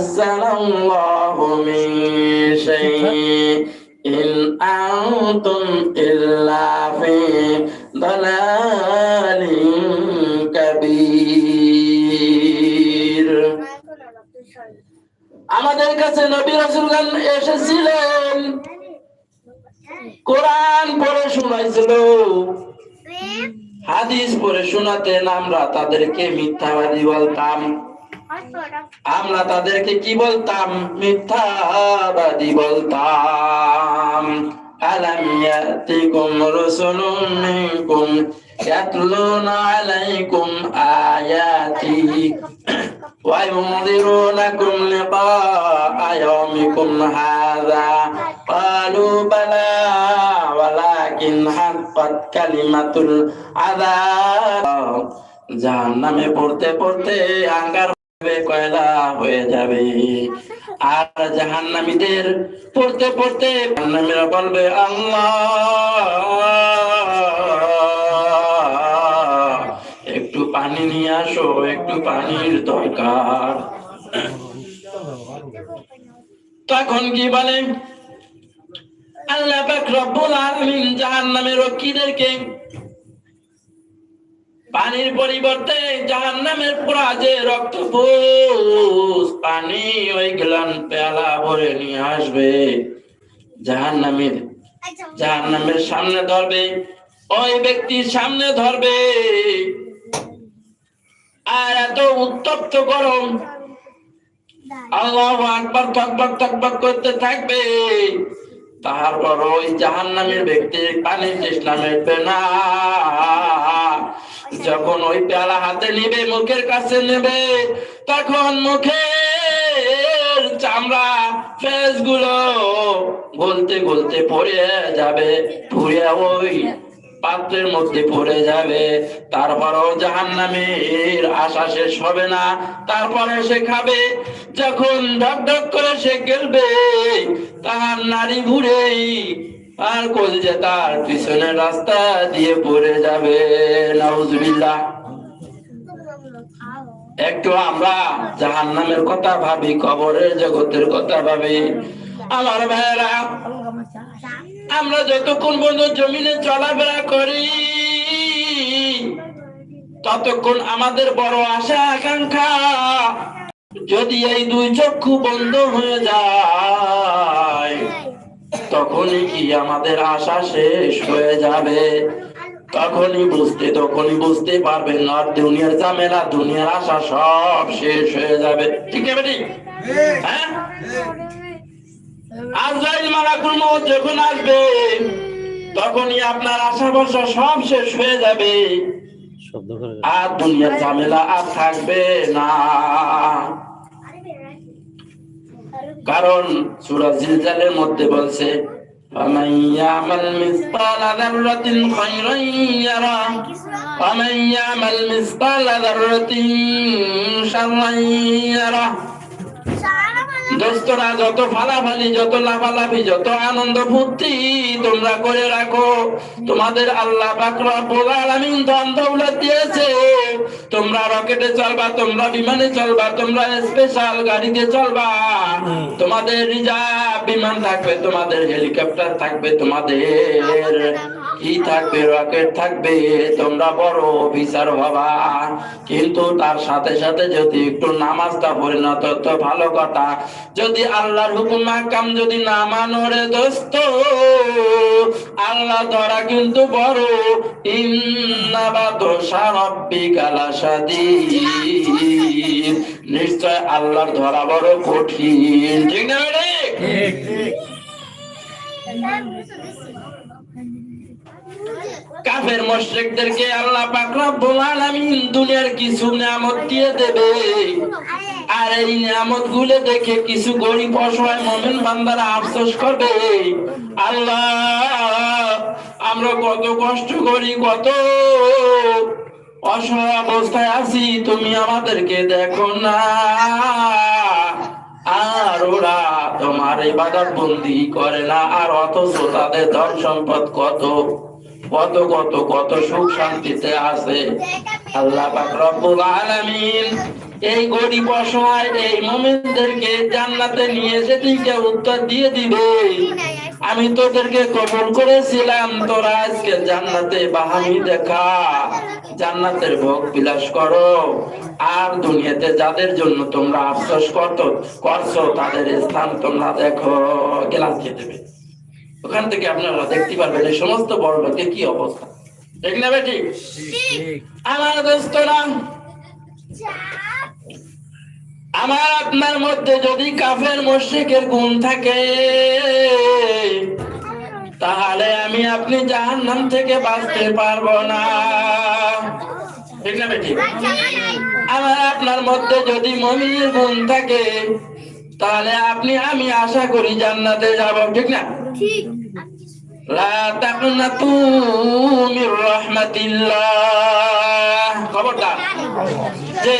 نزل الله من شيء إن أنتم إلا في ضلال كبير আমাদের কাছে নবী রাসূলগণ এসেছিলেন কোরআন পড়ে শোনাইছিল হাদিস পড়ে শোনাতেন আমরা তাদেরকে মিথ্যাবাদী বলতাম আমরা তাদেরকে কি বলতাম? মিথ্যাবাদী বলতাম। আলাম ইয়াতিকুম রাসূলুম মিনকুম ইয়াতলুনা আলাইকুম আয়াতি। ওয়া ইউনযিরুনাকুম লিকাআ ইয়াউমিকুম হাযা। ক্বালু বালা পড়তে পড়তে আঙ্গার কয়লা হয়ে যাবে। আর জাহান্নামীদের পড়তে পড়তে জাহান্নামীরা বলবে, আল্লাহ, একটু পানি নিয়ে আসো, একটু পানির দরকার। তখন কি বলে? আল্লাহ পাক রব্বুল আলামিন জাহান্নামের রক্ষীদেরকে পানির পরিবর্তে জাহান নামের পুরা যে রক্ত পানি ওই গেলান পেয়ালা ভরে নিয়ে আসবে। জাহান নামের জাহান নামের সামনে ধরবে, ওই ব্যক্তির সামনে ধরবে। আর এত উত্তপ্ত গরম, আল্লাহ আকবার তকবক তকবক করতে থাকবে। তারপর ওই জাহান নামের ব্যক্তির পানির তৃষ্ণা মেটবে না। যখন ওই পেয়ালা হাতে নিবে, মুখের কাছে নেবে, তখন মুখের চামড়া ফেসগুলো গলতে গলতে পড়ে যাবে, পুড়ে ওই পাত্রের মধ্যে পড়ে যাবে। তারপরও জাহান নামের আশা শেষ হবে না। তারপরে সে খাবে, যখন ঢক ঢক করে সে গেলবে তার নারী ঘুরেই আর কলজে তার পিছনে রাস্তা দিয়ে পড়ে যাবে। নাউজুবিল্লাহ। একটু আমরা জাহান নামের কথা ভাবি, কবরের জগতের কথা ভাবি। আমার ভাইয়েরা, আমরা যতক্ষণ পর্যন্ত জমিনে চলাফেরা করি, ততক্ষণ আমাদের বড় আশা, আকাঙ্ক্ষা, যদি এই দুই চক্ষু বন্ধ হয়ে যায় তখনই কি আমাদের আশা শেষ হয়ে যাবে? তখনই বুঝতে তখনই বুঝতে পারবেন আর দুনিয়ার ঝামেলা দুনিয়ার আশা সব শেষ হয়ে যাবে। ঠিক আছে ঠিক হ্যাঁ? আজরাইল মালাকুল মউত যখন আসবে তখনই আপনার আশা ভরসা সব শেষ হয়ে যাবে। আর দুনিয়ার ঝামেলা আর থাকবে না। কারণ সূরা জিলজালের মধ্যে বলছে فمن يعمل مثقال ذرة خيرا يره ومن يعمل مثقال ذرة شرا يره দোস্তরা যত ফালাফালি যত লাফালাফি যত আনন্দ ফুর্তি তোমরা করে রাখো। তোমাদের আল্লাহ পাক রব্বুল আলামিন ধন দৌলত দিয়েছে। তোমরা রকেটে চলবা তোমরা বিমানে চলবা তোমরা স্পেশাল গাড়িতে চলবা। তোমাদের রিজার্ভ বিমান থাকবে তোমাদের হেলিকপ্টার থাকবে তোমাদের কি থাকবে রকেট থাকবে তোমরা বড় অফিসার হবা কিন্তু তার সাথে সাথে যদি একটু নামাজটা পড়ে না তো তো ভালো কথা। যদি আল্লাহর হুকুম হাকাম যদি না মানো রে দোস্ত আল্লাহ ধরা কিন্তু বড়। নিশ্চয় আল্লাহর ধরা বড় কঠিন। ঠিক না ঠিক কাফের মুশরিকদেরকে আল্লাহ পাক রব্বুল আলামিন দুনিয়ার কিছু নিয়ামত দিয়ে দেবে। আর এই নিয়ামতগুলো দেখে কিছু গরিব অসহায় মুমিন বান্দারা আফসোস করবে। আল্লাহ, আমরা কত কষ্ট করি, কত অসহায় অবস্থায় আছি, তুমি আমাদেরকে দেখো না। আর ওরা তোমার ইবাদত বন্দি করে না, আর অথচ তাদের ধন সম্পদ কত? কত কত কত সুখ শান্তিতে আছে। আল্লাহ পাক রব্বুল আলামিন এই গরিব অসহায়, এই মোমিনদেরকে জান্নাতে নিয়ে সেদিনকে উত্তর দিয়ে দিবে। আমি তোদেরকে কবুল করেছিলাম, তোরা আজকে জান্নাতে বাহামি দেখা। জান্নাতের ভোগ বিলাস করো। আর দুনিয়াতে যাদের জন্য তোমরা আফসোস করতো করছ, তাদের স্থান তোমরা দেখো। গেলাস খেয়ে দেবে ওখান থেকে আপনারা দেখতে পারবেন এই সমস্ত বড় লোকের কি অবস্থা। ঠিক না বেটি? আমার দোস্তরা আমার আপনার মধ্যে যদি কাফের মুশরিকের গুণ থাকে তাহলে আমি আপনি জাহান্নাম থেকে বাঁচতে পারব না। ঠিক না বেটি? আমার আপনার মধ্যে যদি মমির গুণ থাকে তাহলে আপনি আমি আশা করি জান্নাতে যাব। ঠিক না? লা তাকনাতু মির রাহমাতিল্লাহ যে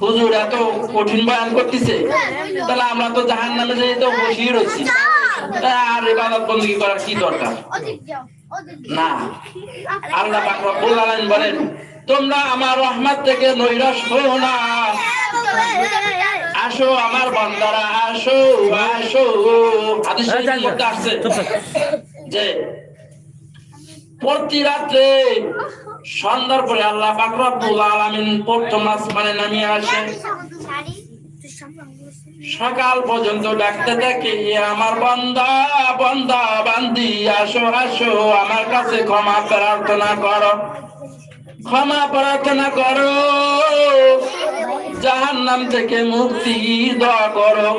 হুজুর এত কঠিন বয়ান করতেছে, তাহলে আমরা তো জাহান নামে তো বসিয়ে রয়েছি আর ইবাদত বন্দী করার কি দরকার? না। আল্লাহ পাক বলেন, তোমরা আমার রহমত থেকে নৈরাশ হও না। আসো আমার বান্দারা আসো আসো। হাদিস মধ্যে আসছে যে প্রতি রাত্রে সন্ধ্যার পরে আল্লাহ পাক রব্বুল আলামিন প্রথম আসমানে নামিয়ে আসে। সকাল পর্যন্ত ডাকতে থাকে আমার বান্দা বান্দা বান্দি আসো আসো আমার কাছে ক্ষমা প্রার্থনা করো। ক্ষমা প্রার্থনা করো। জাহান্নাম থেকে মুক্তি দোয়া করো।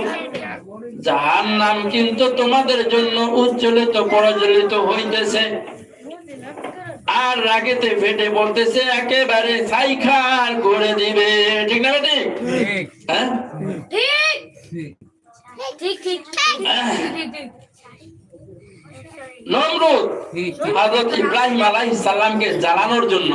জাহান্নাম কিন্তু তোমাদের জন্য উজ্জ্বলিত প্রজ্বলিত হইতেছে। আর রাগেতে ফেটে বলতেছে একেবারে সাইখার করে দিবে। ঠিক না বেটি? হ্যাঁ? ঠিক। ঠিক। ঠিক নমরুদ হযরত ইব্রাহিম আলাইহিস সালামকে জ্বালানোর জন্য